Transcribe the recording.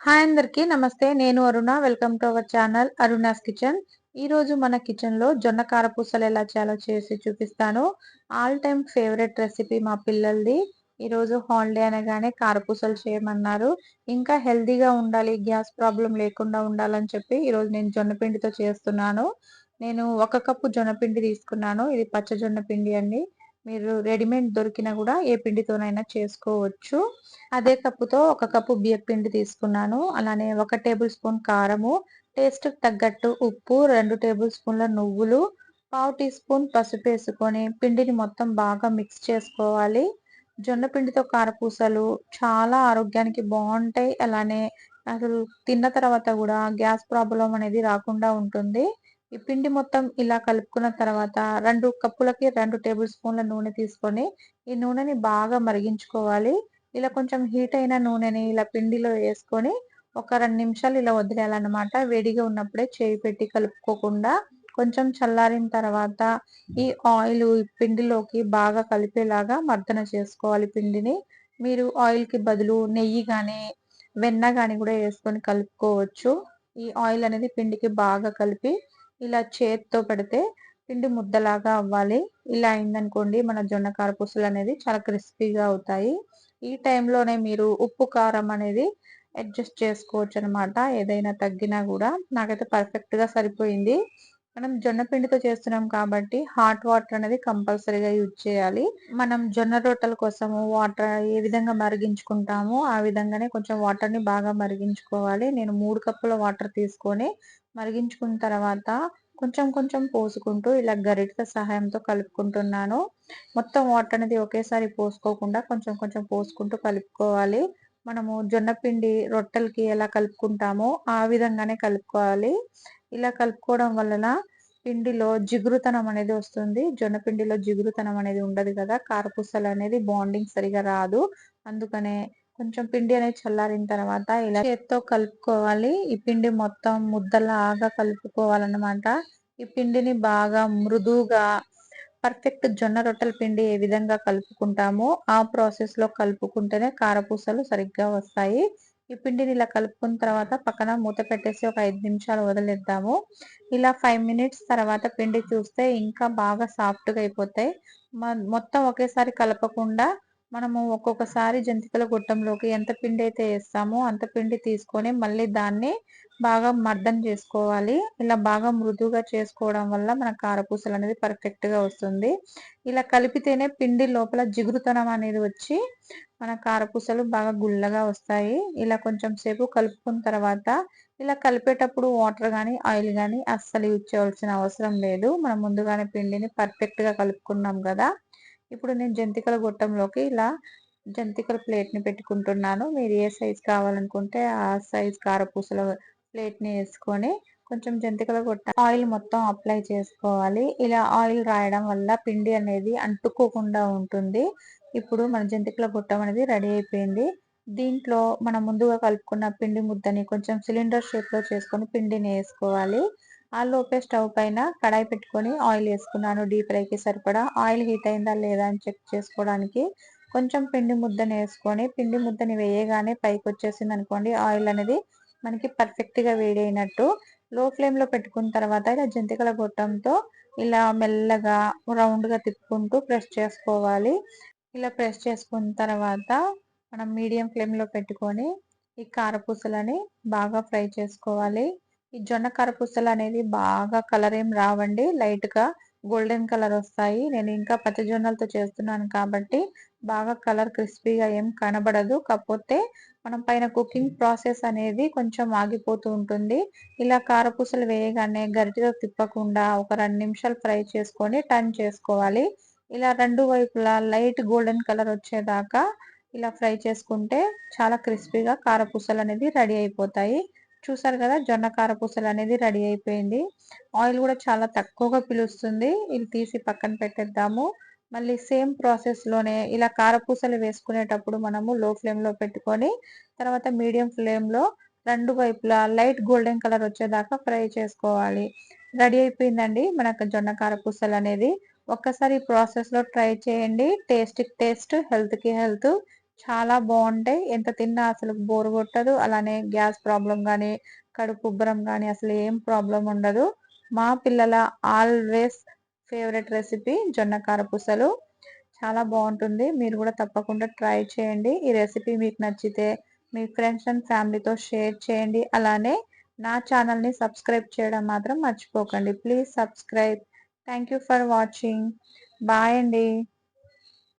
Hi అందరికీ నమస్తే. నేను Aruna. Welcome to our channel Aruna's kitchen. ఈరోజు మన కిచెన్లో జొన్న కారపూసలు ఎలా చేయాలో చేసి చూపిస్తాను. ఆల్ టైమ్ ఫేవరెట్ రెసిపీ మా పిల్లలది. ఈరోజు హాలిడే అనగానే కారపూసలు చేయమన్నారు. ఇంకా హెల్దీగా ఉండాలి గ్యాస్ ప్రాబ్లం లేకుండా ఉండాలని చెప్పి ఈరోజు నేను జొన్న పిండితో చేస్తున్నాను. నేను ఒక కప్పు జొన్నపిండి తీసుకున్నాను. ఇది పచ్చ జొన్న పిండి అండి. మీరు రెడీమేడ్ దొరికినా కూడా ఏ పిండితోనైనా చేసుకోవచ్చు. అదే కప్పుతో ఒక కప్పు బియ్య పిండి తీసుకున్నాను. అలానే ఒక టేబుల్ స్పూన్ కారము టేస్ట్ తగ్గట్టు ఉప్పు రెండు టేబుల్ స్పూన్ల నువ్వులు పావు టీ స్పూన్ పసుపు వేసుకొని పిండిని మొత్తం బాగా మిక్స్ చేసుకోవాలి. జొన్న పిండితో కారపూసలు చాలా ఆరోగ్యానికి బాగుంటాయి. అలానే అసలు తిన్న తర్వాత కూడా గ్యాస్ ప్రాబ్లం అనేది రాకుండా ఉంటుంది. ఈ పిండి మొత్తం ఇలా కలుపుకున్న తర్వాత రెండు కప్పులకి రెండు టేబుల్ స్పూన్ల నూనె తీసుకొని ఈ నూనెని బాగా మరిగించుకోవాలి. ఇలా కొంచెం హీట్ అయిన నూనెని ఇలా పిండిలో వేసుకొని ఒక రెండు నిమిషాలు ఇలా వదిలేయాలన్నమాట. వేడిగా ఉన్నప్పుడే చేయి పెట్టి కలుపుకోకుండా కొంచెం చల్లారిన తర్వాత ఈ ఆయిల్ పిండిలోకి బాగా కలిపేలాగా మర్దన చేసుకోవాలి పిండిని. మీరు ఆయిల్కి బదులు నెయ్యి కానీ వెన్న కానీ కూడా వేసుకొని కలుపుకోవచ్చు. ఈ ఆయిల్ అనేది పిండికి బాగా కలిపి ఇలా చేత్తో పెడితే పిండి ముద్దలాగా అవ్వాలి. ఇలా అయిందనుకోండి మన జొన్న కారపూసలు అనేది చాలా క్రిస్పీగా అవుతాయి. ఈ టైంలోనే మీరు ఉప్పు కారం అనేది అడ్జస్ట్ చేసుకోవచ్చు అనమాట ఏదైనా తగ్గినా కూడా నాకైతే పర్ఫెక్ట్గా సరిపోయింది. మనం జొన్న పిండితో చేస్తున్నాం కాబట్టి హాట్ వాటర్ అనేది కంపల్సరీగా యూజ్ చేయాలి. మనం జొన్న రొట్టెల కోసము వాటర్ ఏ విధంగా మరిగించుకుంటామో ఆ విధంగానే కొంచెం వాటర్ని బాగా మరిగించుకోవాలి. నేను మూడు కప్పుల వాటర్ తీసుకొని మరిగించుకున్న తర్వాత కొంచెం కొంచెం పోసుకుంటూ ఇలా గరిట సహాయంతో కలుపుకుంటున్నాను. మొత్తం వాటర్ అనేది ఒకేసారి పోసుకోకుండా కొంచెం కొంచెం పోసుకుంటూ కలుపుకోవాలి. మనము జొన్న పిండి రొట్టెలకి ఎలా కలుపుకుంటామో ఆ విధంగానే కలుపుకోవాలి. ఇలా కలుపుకోవడం వలన పిండిలో జిగురుతనం అనేది వస్తుంది. జొన్న పిండిలో జిగురుతనం అనేది ఉండదు కదా. కారపూసలు అనేది బాండింగ్ సరిగా రాదు. అందుకనే కొంచెం పిండి అనేది చల్లారిన తర్వాత ఇలా చేత్తో కలుపుకోవాలి. ఈ పిండి మొత్తం ముద్దలాగా కలుపుకోవాలన్నమాట. ఈ పిండిని బాగా మృదువుగా పర్ఫెక్ట్ జొన్న రొట్టెల పిండి ఏ విధంగా కలుపుకుంటామో ఆ ప్రాసెస్లో కలుపుకుంటేనే కారపూసలు సరిగ్గా వస్తాయి. ఈ పిండిని ఇలా కలుపుకున్న తర్వాత పక్కన మూత పెట్టేసి ఒక ఐదు నిమిషాలు వదిలేద్దాము. ఇలా ఫైవ్ మినిట్స్ తర్వాత పిండి చూస్తే ఇంకా బాగా సాఫ్ట్గా అయిపోతాయి. మొత్తం ఒకేసారి కలపకుండా మనము ఒక్కొక్కసారి జంతికల గుట్టంలోకి ఎంత పిండి అయితే వేస్తామో అంత పిండి తీసుకొని మళ్ళీ దాన్ని బాగా మర్దం చేసుకోవాలి. ఇలా బాగా మృదువుగా చేసుకోవడం వల్ల మన కారపూసలు అనేది పర్ఫెక్ట్గా వస్తుంది. ఇలా కలిపితేనే పిండి లోపల జిగురుతనం అనేది వచ్చి మన కారపూసలు బాగా గుల్లగా వస్తాయి. ఇలా కొంచెం సేపు కలుపుకున్న తర్వాత ఇలా కలిపేటప్పుడు వాటర్ కానీ ఆయిల్ కానీ అస్సలు యూజ్ చేయవలసిన అవసరం లేదు. మనం ముందుగానే పిండిని పర్ఫెక్ట్గా కలుపుకున్నాం కదా. ఇప్పుడు నేను జంతికల గొట్టంలోకి ఇలా జంతికల ప్లేట్ని పెట్టుకుంటున్నాను. మీరు ఏ సైజ్ కావాలనుకుంటే ఆ సైజ్ కారపూసల ప్లేట్ని వేసుకొని కొంచెం జంతికల గొట్ట ఆయిల్ మొత్తం అప్లై చేసుకోవాలి. ఇలా ఆయిల్ రాయడం వల్ల పిండి అనేది అంటుకోకుండా ఉంటుంది. ఇప్పుడు మన జంతికల గొట్టం అనేది రెడీ అయిపోయింది. దీంట్లో మనం ముందుగా కలుపుకున్న పిండి ముద్దని కొంచెం సిలిండర్ షేప్లో చేసుకొని పిండిని వేసుకోవాలి. ఆ లోపే స్టవ్ పైన కడాయి పెట్టుకొని ఆయిల్ వేసుకున్నాను. డీప్ ఫ్రైకి సరిపడా ఆయిల్ హీట్ అయిందా లేదా అని చెక్ చేసుకోవడానికి కొంచెం పిండి ముద్దని వేసుకొని పిండి ముద్దని వేయగానే పైకి వచ్చేసింది అనుకోండి ఆయిల్ అనేది మనకి పర్ఫెక్ట్గా వేడైనట్టు వేడి అయినట్టు లో ఫ్లేమ్లో పెట్టుకున్న తర్వాత ఇలా జంతికల గొట్టంతో ఇలా మెల్లగా రౌండ్గా తిప్పుకుంటూ ప్రెస్ చేసుకోవాలి. ఇలా ప్రెస్ చేసుకున్న తర్వాత మనం మీడియం ఫ్లేమ్లో పెట్టుకొని ఈ కారపూసలని బాగా ఫ్రై చేసుకోవాలి. ఈ జొన్న కరపూసలు అనేది బాగా కలర్ ఏం రావండి. లైట్గా గోల్డెన్ కలర్ వస్తాయి. నేను ఇంకా పచ్చ జొన్నలతో చేస్తున్నాను కాబట్టి బాగా కలర్ క్రిస్పీగా ఏం కనబడదు. కాకపోతే మనం పైన కుకింగ్ ప్రాసెస్ అనేది కొంచెం ఆగిపోతూ ఉంటుంది. ఇలా కారపూసలు వేయగానే గరిటితో తిప్పకుండా ఒక రెండు నిమిషాలు ఫ్రై చేసుకొని టర్న్ చేసుకోవాలి. ఇలా రెండు వైపులా లైట్ గోల్డెన్ కలర్ వచ్చేదాకా ఇలా ఫ్రై చేసుకుంటే చాలా క్రిస్పీగా కారపూసలు అనేది రెడీ అయిపోతాయి. చూసారు కదా జొన్న కారపూసలు అనేది రెడీ అయిపోయింది. ఆయిల్ కూడా చాలా తక్కువగా పిలుస్తుంది. ఇది తీసి పక్కన పెట్టేద్దాము. మళ్ళీ సేమ్ ప్రాసెస్లోనే ఇలా కారపూసలు వేసుకునేటప్పుడు మనము లో ఫ్లేమ్లో పెట్టుకొని తర్వాత మీడియం ఫ్లేమ్లో రెండు వైపులా లైట్ గోల్డెన్ కలర్ వచ్చేదాకా ఫ్రై చేసుకోవాలి. రెడీ అయిపోయిందండి మనకు జొన్న కారపూసలు అనేది. ఒక్కసారి ఈ ప్రాసెస్లో ట్రై చేయండి. టేస్ట్ టేస్ట్ హెల్త్కి హెల్త్. చాలా బాగుంటాయి ఎంత తిన్నా అసలు బోర్ కొట్టదు. అలానే గ్యాస్ ప్రాబ్లం కానీ కడుపు ఉబ్బరం కానీ అసలు ఏం ప్రాబ్లం ఉండదు. మా పిల్లల ఆల్వేస్ ఫేవరెట్ రెసిపీ జొన్న కారపూసలు చాలా బాగుంటుంది మీరు కూడా తప్పకుండా ట్రై చేయండి. ఈ రెసిపీ మీకు నచ్చితే మీ ఫ్రెండ్స్ అండ్ ఫ్యామిలీతో షేర్ చేయండి. అలానే నా ఛానల్ని సబ్స్క్రైబ్ చేయడం మాత్రం మర్చిపోకండి. Please subscribe. Thank for watching. Bye అండి.